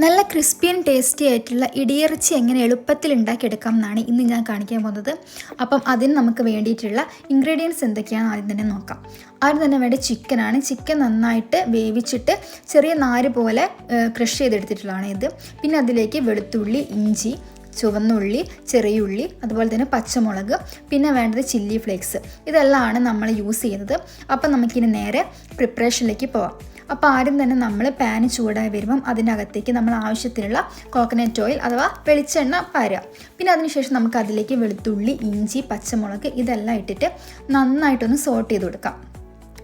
നല്ല ക്രിസ്പിയൻ ടേസ്റ്റി ആയിട്ടുള്ള ഇടിയിറച്ചി എങ്ങനെ എളുപ്പത്തിൽ ഉണ്ടാക്കിയെടുക്കാം എന്നാണ് ഇന്ന് ഞാൻ കാണിക്കാൻ പോകുന്നത്. അപ്പം അതിന് നമുക്ക് വേണ്ടിയിട്ടുള്ള ഇൻഗ്രീഡിയൻസ് എന്തൊക്കെയാണ് ആദ്യം തന്നെ നോക്കാം. ആദ്യം തന്നെ വേണ്ട ചിക്കനാണ് ചിക്കൻ നന്നായിട്ട് വേവിച്ചിട്ട് ചെറിയ നാര് പോലെ ക്രഷ് ചെയ്തെടുത്തിട്ടുള്ളതാണ് ഇത്. പിന്നെ അതിലേക്ക് വെളുത്തുള്ളി ഇഞ്ചി ചുവന്നുള്ളി ചെറിയുള്ളി അതുപോലെ തന്നെ പച്ചമുളക് പിന്നെ വേണ്ടത് ചില്ലി ഫ്ലേക്സ് ഇതെല്ലാമാണ് നമ്മൾ യൂസ് ചെയ്യുന്നത്. അപ്പം നമുക്കിനി നേരെ പ്രിപ്പറേഷനിലേക്ക് പോവാം. അപ്പോൾ ആദ്യം തന്നെ നമ്മൾ പാൻ ചൂടായി വരുമ്പം അതിനകത്തേക്ക് നമ്മൾ ആവശ്യത്തിനുള്ള കോക്കനട്ട് ഓയിൽ അഥവാ വെളിച്ചെണ്ണ പാരുക. പിന്നെ അതിനുശേഷം നമുക്ക് അതിലേക്ക് വെളുത്തുള്ളി ഇഞ്ചി പച്ചമുളക് ഇതെല്ലാം ഇട്ടിട്ട് നന്നായിട്ടൊന്ന് സോട്ട് ചെയ്ത് കൊടുക്കാം.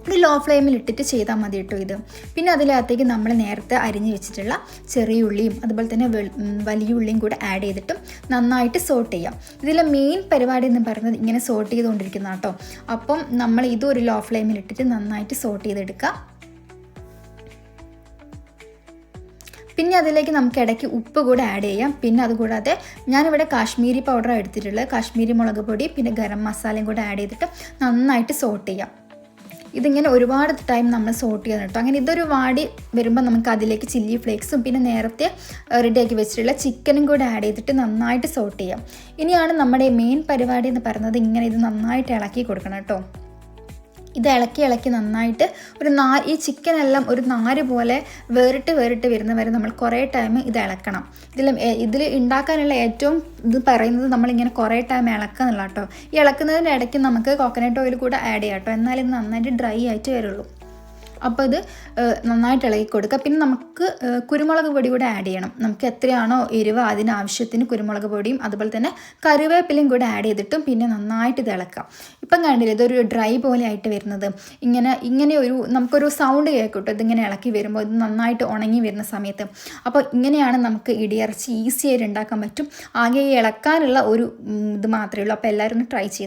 ഇത് ലോ ഫ്ലെയിമിൽ ഇട്ടിട്ട് ചെയ്താൽ മതി കേട്ടോ ഇത്. പിന്നെ അതിനകത്തേക്ക് നമ്മൾ നേരത്തെ അരിഞ്ഞ് വെച്ചിട്ടുള്ള ചെറിയ ഉള്ളിയും അതുപോലെ തന്നെ വലിയ ഉള്ളിയും കൂടെ ആഡ് ചെയ്തിട്ട് നന്നായിട്ട് സോട്ട് ചെയ്യാം. ഇതിലെ മെയിൻ പരിപാടി എന്ന് പറയുന്നത് ഇങ്ങനെ സോട്ട് ചെയ്തുകൊണ്ടിരിക്കുന്ന കേട്ടോ അപ്പം നമ്മൾ ഇതും ഒരു ലോ ഫ്ലെയിമിൽ ഇട്ടിട്ട് നന്നായിട്ട് സോട്ട് ചെയ്തെടുക്കുക. പിന്നെ അതിലേക്ക് നമുക്ക് ഇടയ്ക്ക് ഉപ്പ് കൂടെ ആഡ് ചെയ്യാം. പിന്നെ അതുകൂടാതെ ഞാനിവിടെ കാശ്മീരി പൗഡർ എടുത്തിട്ടുള്ളത്. കാശ്മീരി മുളക് പൊടി പിന്നെ ഗരം മസാലയും കൂടെ ആഡ് ചെയ്തിട്ട് നന്നായിട്ട് സോട്ട് ചെയ്യാം. ഇതിങ്ങനെ ഒരുപാട് ടൈം നമ്മൾ സോട്ട് ചെയ്യണം കേട്ടോ അങ്ങനെ ഇതൊരു വാടി വരുമ്പോൾ നമുക്ക് അതിലേക്ക് ചില്ലി ഫ്ലേക്സും പിന്നെ നേരത്തെ റെഡിയാക്കി വെച്ചിട്ടുള്ള ചിക്കനും കൂടെ ആഡ് ചെയ്തിട്ട് നന്നായിട്ട് സോട്ട് ചെയ്യാം. ഇനിയാണ് നമ്മുടെ മെയിൻ പരിപാടി എന്ന് പറയുന്നത് ഇങ്ങനെ ഇത് നന്നായിട്ട് ഇളക്കി കൊടുക്കണം കേട്ടോ. ഇത് ഇളക്കി ഇളക്കി നന്നായിട്ട് ഒരു നാ ഈ ചിക്കനെല്ലാം ഒരു നാര് പോലെ വേറിട്ട് വേറിട്ട് വരുന്ന വരെ നമ്മൾ കുറേ ടൈം ഇത് ഇളക്കണം. ഇതിൽ ഇതിൽ ഉണ്ടാക്കാനുള്ള ഏറ്റവും ഇത് പറയുന്നത് നമ്മളിങ്ങനെ കുറേ ടൈം ഇളക്കുക എന്നുള്ള കേട്ടോ ഈ ഇളക്കുന്നതിന്റെ ഇടയ്ക്ക് നമുക്ക് കോക്കനട്ട് ഓയിൽ കൂടെ ആഡ് ചെയ്യാം കേട്ടോ എന്നാലും ഇത് നന്നായിട്ട് ഡ്രൈ ആയിട്ട് വരുള്ളൂ. അപ്പോൾ ഇത് നന്നായിട്ട് ഇളകി കൊടുക്കുക പിന്നെ നമുക്ക് കുരുമുളക് പൊടി കൂടെ ആഡ് ചെയ്യണം. നമുക്ക് എത്രയാണോ എരിവ് അതിനാവശ്യത്തിന് കുരുമുളക് പൊടിയും അതുപോലെ തന്നെ കറിവേപ്പിലയും കൂടെ ആഡ് ചെയ്തിട്ടും പിന്നെ നന്നായിട്ട് ഇത് ഇളക്കാം. ഇപ്പം കണ്ടില്ല ഇതൊരു ഡ്രൈ പോലെ ആയിട്ട് വരുന്നത്. ഇങ്ങനെ ഇങ്ങനെ ഒരു നമുക്കൊരു സൗണ്ട് കേൾക്കട്ടോ ഇതിങ്ങനെ ഇളക്കി വരുമ്പോൾ ഇത് നന്നായിട്ട് ഉണങ്ങി വരുന്ന സമയത്ത്. അപ്പോൾ ഇങ്ങനെയാണ് നമുക്ക് ഇടിയിറച്ചി ഈസി ആയിട്ട് ഉണ്ടാക്കാൻ പറ്റും. ആകെ ഇളക്കാനുള്ള ഒരു ഇത് മാത്രമേ ഉള്ളൂ. അപ്പോൾ എല്ലാവരും ഒന്ന് ട്രൈ ചെയ്തു